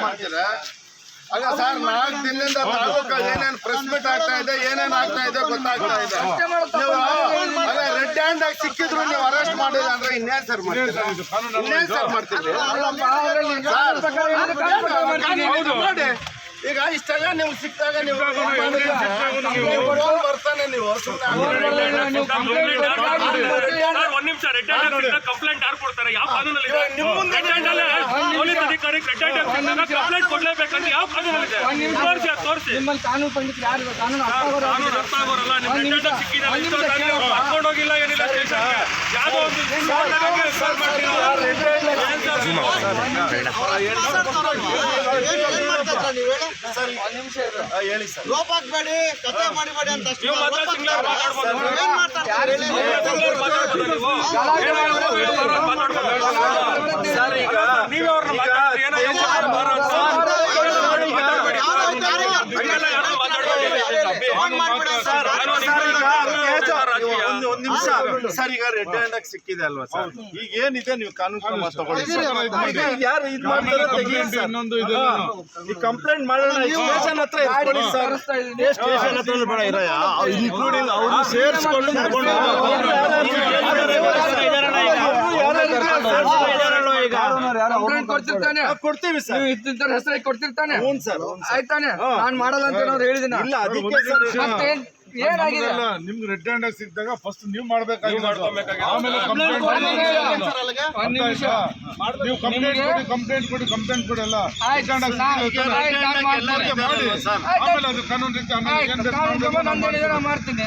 ಮಾಡ್ತೀರಾ ಅಲ್ಲ ಸರ್ ನಾಲ್ಕು ದಿನದಿಂದ ತಾಲೂಕಲ್ಲಿ ಏನೇನು ಪ್ರೆಸ್ ಮೀಟ್ ಆಗ್ತಾ ಇದೆ ಏನೇನ್ ಆಗ್ತಾ ಇದೆ ಗೊತ್ತಾಗ್ತಾ ಇದೆ ನೀವು ಅಲ್ಲ ರೆಡ್ ಹ್ಯಾಂಡ್ ಆಗಿ ಸಿಕ್ಕಿದ್ರು ನೀವು ಅರೆಸ್ಟ್ ಮಾಡಿಲ್ಲ ಅಂದ್ರೆ ಇನ್ನೇನ್ ಸರ್ ಮಾಡ್ತೀರಾ ಇನ್ನೇನ್ ಸರ್ ಮಾಡ್ತೀರಿ ಸರ್, ನೋಡಿ ಈಗ ಇಷ್ಟೆಲ್ಲ ನೀವು ಸಿಕ್ಕಾಗ ನೀವು ಬರ್ತಾನೆ ನೀವು ಒಂದ್ ನಿಮಿಷ ರೆಡ್ ಕಂಪ್ಲೇಂಟ್ ಯಾರು ಕೊಡ್ತಾರೆ ಯಾವ ಕಾನೂನಲ್ಲಿ ಪೊಲೀಸ್ ಅಧಿಕಾರಿಗೆ ರೆಡ್ ಕಂಪ್ಲೇಂಟ್ ಕೊಡ್ಲೇಬೇಕಂತ ಯಾವ ಕಾನೂನಲ್ಲಿದೆ ತೋರಿಸಿ ತೋರಿಸಿ ನಿಮ್ಮಲ್ಲಿ ಕಾನೂನು ಪಂಡಿತ್ ಯಾರು ಕಾನೂನು ಅರ್ಥ? ಕಾನೂನು ಆಗೋರಲ್ಲ ನಿಮ್ ರೆಡ್ ಏನಿಲ್ಲ ಯಾವುದೋ ಒಂದು ಸರ್. ಇದು? ಆ, ಹೇಳಿ ಸರ್. ಲೋಪ ಹಾಕ್ಬೇಡಿ ಕತೆ ಮಾಡಿಬೇಡಿ ಅಂತ ಅಷ್ಟೇ. ಏನ್ ಹೇಳಿ? ಸಿಂಗ್ಲರ್ ಮಾತಾಡ್ಬೋದು ನೀವು ಏನಾದ್ರು ಬೇರೆಯವ್ರನ್ನ ಮಾತಾಡ್ಬೋದು. ಸರ್ ಈಗ ನೀವೇ ಅವ್ರನ್ನ ಮಾತಾಡ್ತೀರಿ ಏನೋ ಏನ್ ಮಾತಾಡ್ಬಾರ್ದು ಅಂತ. ಮಾತಾಡ್ಬೇಡಿ. ಯಾರೋ ಕಾರ್ಯಕರ್ತರು ಹಂಗೆಲ್ಲ ಯಾರು ಮಾತಾಡ್ಬೇಡಿ. ಫೋನ್ ಮಾಡ್ಬೇಡಿ ಅಂತ. ಸರ್ ನಾನು ಸರ್, ಈಗ ನಿಮ್ಮ ಕೇಜ್ ರಾಜಕೀಯ. ಒಂದು ನಿಮಿಷ ಸರ್ ಈಗ ರೆಡ್ ಹ್ಯಾಂಡ್ ಆಗಿ ಸಿಕ್ಕಿದೆ ಅಲ್ವಾ ಸರ್ ಈಗ ಏನಿದೆ ನೀವು ಕಾನೂನು ಕ್ರಮ ತಗೊಳ್ಳಿ ಯಾರು ಇದು ಮಾಡ್ತಾರೆ. ಈ ಕಂಪ್ಲೇಂಟ್ ಮಾಡೋಣ ಸ್ಟೇಷನ್ ಹತ್ರ ಎತ್ಕೊಳ್ಳಿ ಸರ್ ಸ್ಟೇಷನ್ ಹತ್ರ ಬೇಡ ಇರಯ್ಯ ಇನ್ಕ್ಲೂಡಿಂಗ್ ಅವರು ಸೇರಿಸ್ಕೊಂಡು ತಗೊಂಡು ಕೊಡ್ತೀವಿ ಸರ್ ಹೆಸರಾಗಿ ಕೊಡ್ತಿರ್ತಾನೆ ಆಯ್ತಾನೆ ನಾನ್ ಮಾಡಲ್ಲ ಅಂತ ಹೇಳಿದಿನ ಇಲ್ಲ ಅದಕ್ಕೆ ಏನಾಗಿದೆ? ನಿಮ್ಗೆ ರೆಡ್ ಹ್ಯಾಂಡ್ ಸಿಕ್ಕಿದಾಗ ಫಸ್ಟ್ ನೀವು ಮಾಡ್ಬೇಕಾಗಿರೋದು. ಆಮೇಲೆ ಕಂಪ್ಲೇಂಟ್ ನೀವು ಕಂಪ್ಲೇಂಟ್ ಕೊಡಿ ಕಂಪ್ಲೇಂಟ್ ಕೊಡಿ ಕಂಪ್ಲೇಂಟ್ ಕೊಡಿ ಅಲ್ಲ. ರೆಡ್ ಹ್ಯಾಂಡ್ ಮಾಡಿ ಸರ್. ಆಮೇಲೆ ಅದು ಕಾನೂನು ರೀತಿ ಆಮೇಲೆ ಮಾಡ್ತೀನಿ.